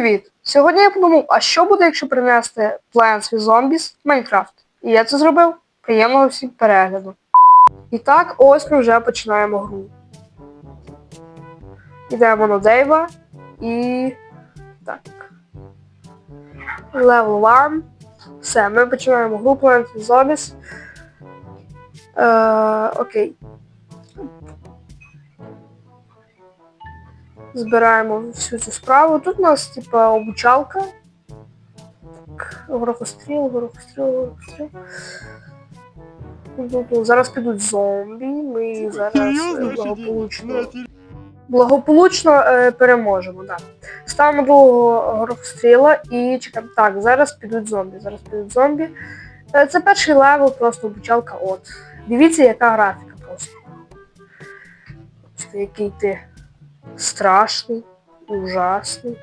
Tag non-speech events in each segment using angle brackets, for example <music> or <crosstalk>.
Привіт! Сьогодні я подумав, а що буде, якщо принести Plants with Zombies в Майнкрафт? І я це зробив. Приємного всім перегляду. І так, ось ми вже починаємо гру. Йдемо на Дейва і. Так. Level 1. Все, ми починаємо гру Plants with Zombies. Е, окей. Збираємо всю цю справу. Тут у нас, типа, обучалка. Горохостріл, горохостріл, горохостріл. Ну, ну, Зараз підуть зомбі, ми зараз е, благополучно, благополучно е, переможемо. Да. Ставимо другого горохостріла і чекаємо. Так, зараз підуть зомбі. Зараз підуть зомбі. Е, Це перший левел, просто обучалка от. Дивіться, яка графіка просто. Просто який ти страшний, ужасний.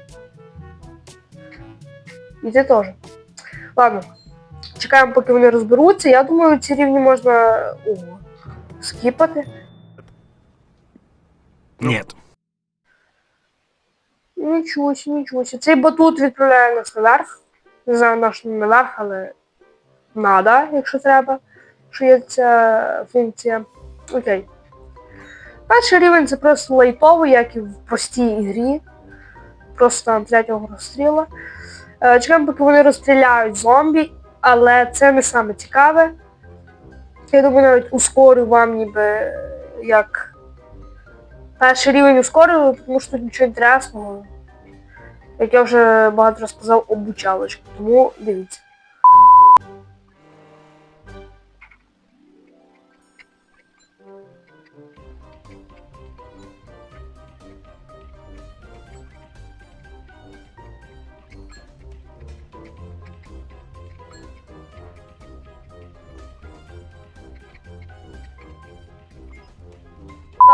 І ти теж. Ладно. Чекаємо, поки вони розберуться. Я думаю, ці рівні можна ого, скіпати. Нет. Нічого нічого. Цей батут відправляє нас наверх. Не знаю, наш наверх, але надо, якщо треба. Що є ця функція. Окей. Перший рівень це просто лайтовий, як і в простій ігрі. Просто там третього розстріла. Е, Чекаємо, поки вони розстріляють зомбі, але це не саме цікаве. Я думаю, навіть ускорю вам ніби як перший рівень ускорюю, тому що тут нічого інтересного. Як я вже багато раз сказав, обучалочка. Тому дивіться.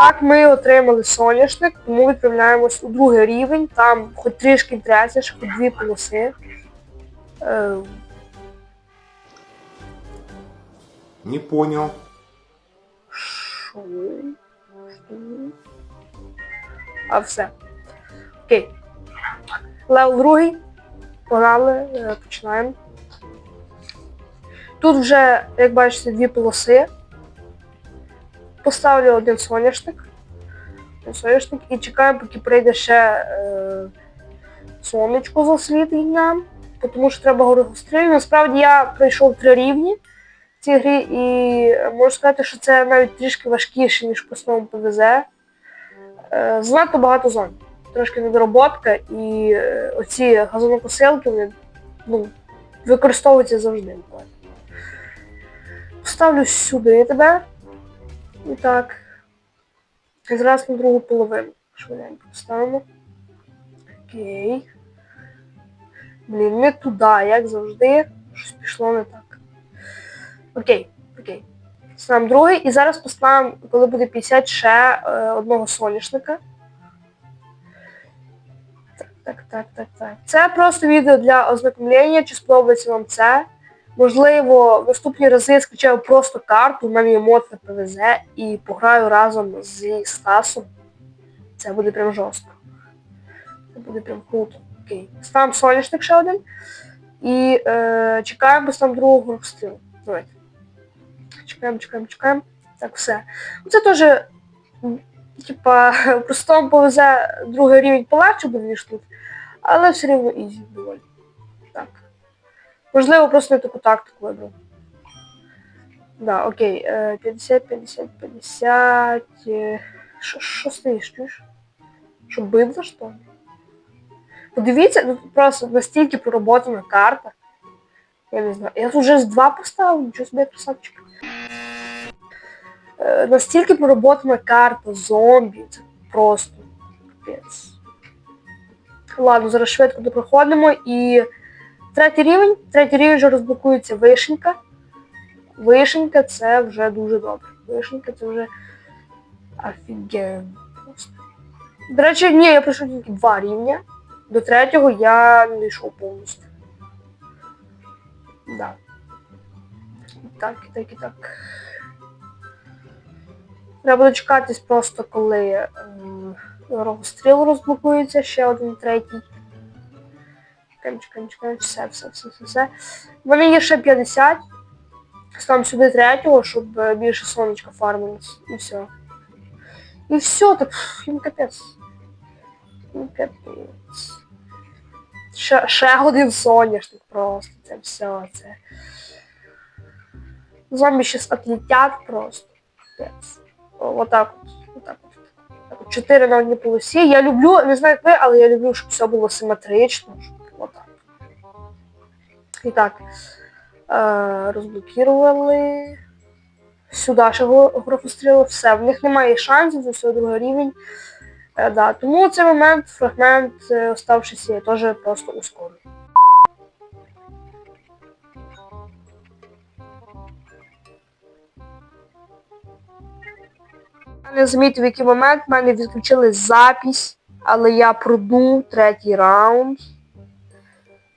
Так, ми отримали соняшник, тому відправляємось у другий рівень. Там хоч трішки інтересніше, хоч дві полоси. Е, Не понял. Що? Що? А все. Окей. Левел другий. Погнали, е, починаємо. Тут вже, як бачите, дві полоси. Поставлю один соняшник. Один соняшник і чекаємо, поки прийде ще е, сонечко засвітить нам. Тому що треба горохострілі. Насправді я пройшов три рівні в цій грі і можу сказати, що це навіть трішки важкіше, ніж в простому ПВЗ. Е, занадто багато зон. Трошки недороботка, і е, оці газонокосилки вони ну, використовуються завжди. Поставлю сюди тебе. І так. Зараз на другу половину. Швиденько поставимо. Окей. Блін, не туди, як завжди. Щось пішло не так. Окей, окей. Ставимо другий. І зараз поставимо, коли буде 50 ще е, одного соняшника. Так, так, так, так, так. Це просто відео для ознакомлення, чи сподобається вам це. Можливо, в наступні рази я скачаю просто карту, мене є мод і пограю разом зі Стасом. Це буде прям жорстко. Це буде прям круто. Окей. Ставимо соняшник ще один. І е, чекаємо, там другого розстрілу. Давайте. Чекаємо, чекаємо, чекаємо. Так, все. Це теж, типа, <laughs> в простому ПВЗ другий рівень полегше буде, ніж тут. Але все рівно ізі доволі. Так. Можливо, просто не таку тактику вибрав. Да, окей. е, 50, 50, 50. е, Що, що стоїш, чуєш? Що бидло, що? ли? Подивіться, ну тут просто настільки пророботана карта. Я не знаю. Я тут вже з два поставив, нічого собі красавчик. Е, настільки пророботана карта зомбі. Це просто капець. Ладно, зараз швидко допроходимо і. Третій рівень. Третій рівень вже розблокується вишенька. Вишенька це вже дуже добре. Вишенька це вже офігенно. До речі, ні, я пройшов тільки два рівня. До третього я не дійшов повністю. Да. Так, і так, і так. Треба дочекатись просто, коли ем, розстріл розблокується, ще один третій. Чекаємо, чекаємо, чекаємо. Все, все, все, все, все. Мене є ще 50. Ставимо сюди третього, щоб е, більше сонечка фармилось. І все. І все, так їм капець. Їм капець. Ще, ще один соняшник просто. Це все, це. Зомбі щас отлетять просто. Капець. Отак от. Отак от. Так. Чотири на одній полосі. Я люблю, не знаю як ви, але я люблю, щоб все було симетрично. І так. Е, розблокірували. Сюди ще графостріли, все. В них немає шансів, це все другий рівень. Е, да. Тому цей момент, фрагмент, е, оставшийся, я теж просто ускорю. Я не замітив, в який момент в мене відключили запись, але я продув третій раунд.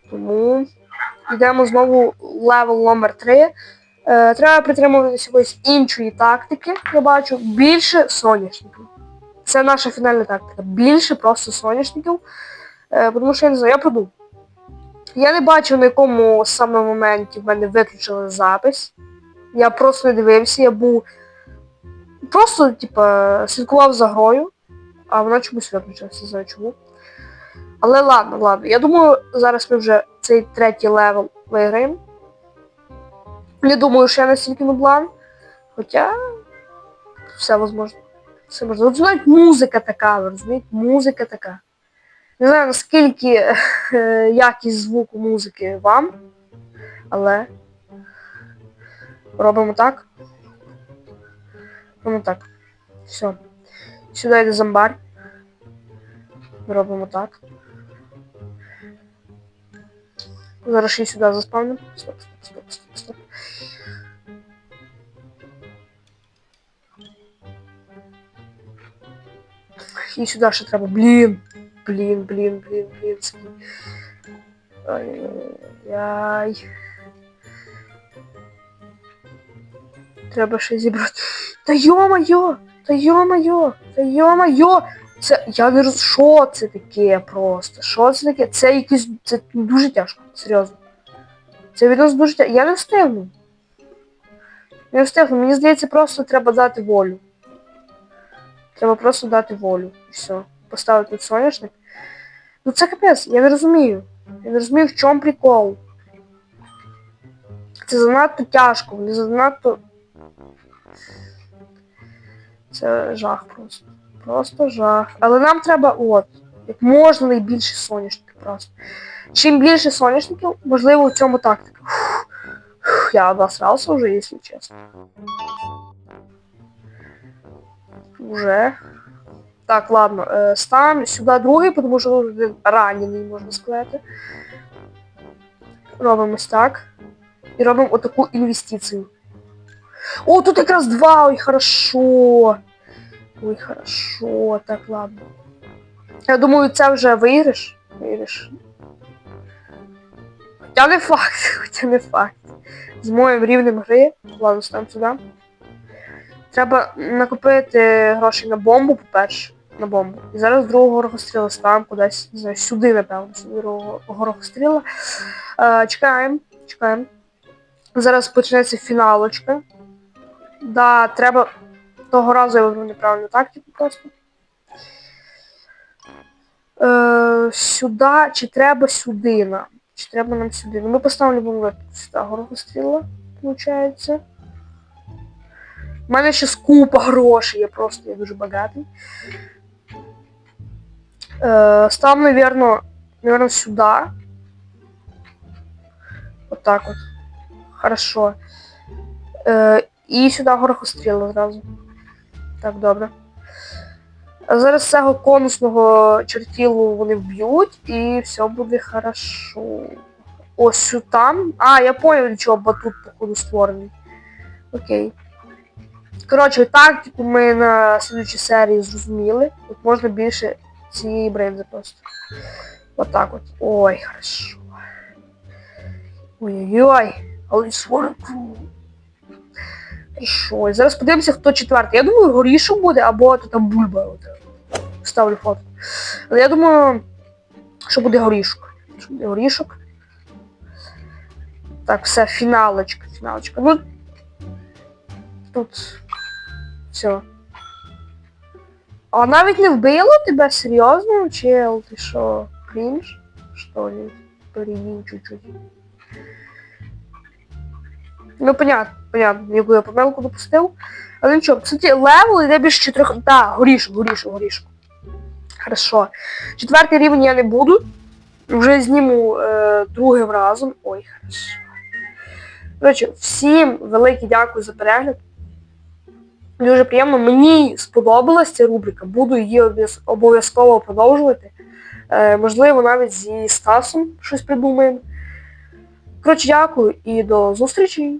Тому йдемо знову левел номер 3. Е, треба притримуватися якоїсь іншої тактики, я бачу. Більше соняшників. Це наша фінальна тактика. Більше просто соняшників. Е, тому що я не знаю, я продув. Я не бачив, на якому саме моменті в мене виключили запис. Я просто не дивився, я був просто, типа, слідкував за грою, а вона чомусь виключилася, не знаю чому. Але ладно, ладно. Я думаю, зараз ми вже цей третій левел виграємо. Не думаю, що я настільки нублан. Хоча все можливо. Все можливо. От навіть музика така, ви розумієте? Музика така. Не знаю, наскільки е, якість звуку музики вам, але робимо так. Робимо так. Все. Сюди йде зомбар. Робимо так. Зараз ще й сюди заспавнимо. Стоп, стоп, стоп, стоп, стоп. І сюди ще треба. Блін. Блін, блін, блін, блін. це- Ай-яй. Треба ще зібрати. Та йо-моє! Та йо-моє! Та йо-моє! Це. Я не роз... Що це таке просто? Що це таке? Це якийсь. Це дуже тяжко, серйозно. Це відносно дуже тяжко. Я не встигну. Не встигну. Мені здається, просто треба дати волю. Треба просто дати волю. І все. Поставити тут соняшник. Ну це капець, я не розумію. Я не розумію, в чому прикол. Це занадто тяжко, не занадто. Це жах просто. Просто жах. Але нам треба от. Як можна найбільше соняшників просто. Чим більше соняшників, можливо, в цьому тактика. Фух. Я обосрався вже, якщо чесно. Уже. Так, ладно. Е, ставимо сюди другий, тому що один ранений, можна сказати. Робимо ось так. І робимо отаку інвестицію. О, тут якраз два, ой, хорошо. Ой, хорошо. Так, ладно. Я думаю, це вже виграш. Виграш. Хоча не факт, <laughs> хоча не факт. З моїм рівнем гри. Ладно, ставимо сюди. Треба накопити гроші на бомбу, по-перше. На бомбу. І зараз другого горохостріла ставимо кудись, не знаю, сюди, напевно, сюди другого горохостріла. Е, чекаємо, чекаємо. Зараз почнеться фіналочка. Да, треба. Того разу я вибрав неправильну тактику просто. Е, сюди, чи треба сюди нам? Чи треба нам сюди? Ну ми поставимо любому сюди горохостріла, виходить. У мене ще купа грошей, я просто я дуже багатий. Е, став, наверно, наверно, сюда. Вот так вот. Хорошо. Е, і сюди горохостріла зразу. Так, добре. Зараз цього конусного чертілу вони вб'ють і все буде хорошо. Ось там. А, я поняв, для чого батут, походу, створений. Окей. Коротше, тактику ми на слідчій серії зрозуміли. Тут можна більше цієї брензи просто. Отак от. Ой, хорошо. Ой-ой-ой. Але сварку. Хорошо. Зараз подивимося, хто четвертий. Я думаю, горішок буде, або то там бульба. От. Ставлю фото. Але я думаю, що буде горішок. Горішок. Так, все, фіналочка, фіналочка. Ну. Тут. Все. А навіть не вбило тебе серйозно, чел? Ти що, крінж? Що ли? Перейдім чуть-чуть. Ну, понятно, понятно, яку я помилку допустив. Але нічого, кстати, левел йде більше чотирьох. Так, горішок, горішок, горішок. Хорошо. Четвертий рівень я не буду. Вже зніму е, другим разом. Ой, хорошо. Коротше, всім велике дякую за перегляд. Дуже приємно. Мені сподобалась ця рубрика. Буду її обов'язково продовжувати. Е, можливо, навіть зі Стасом щось придумаємо. Коротше, дякую і до зустрічі.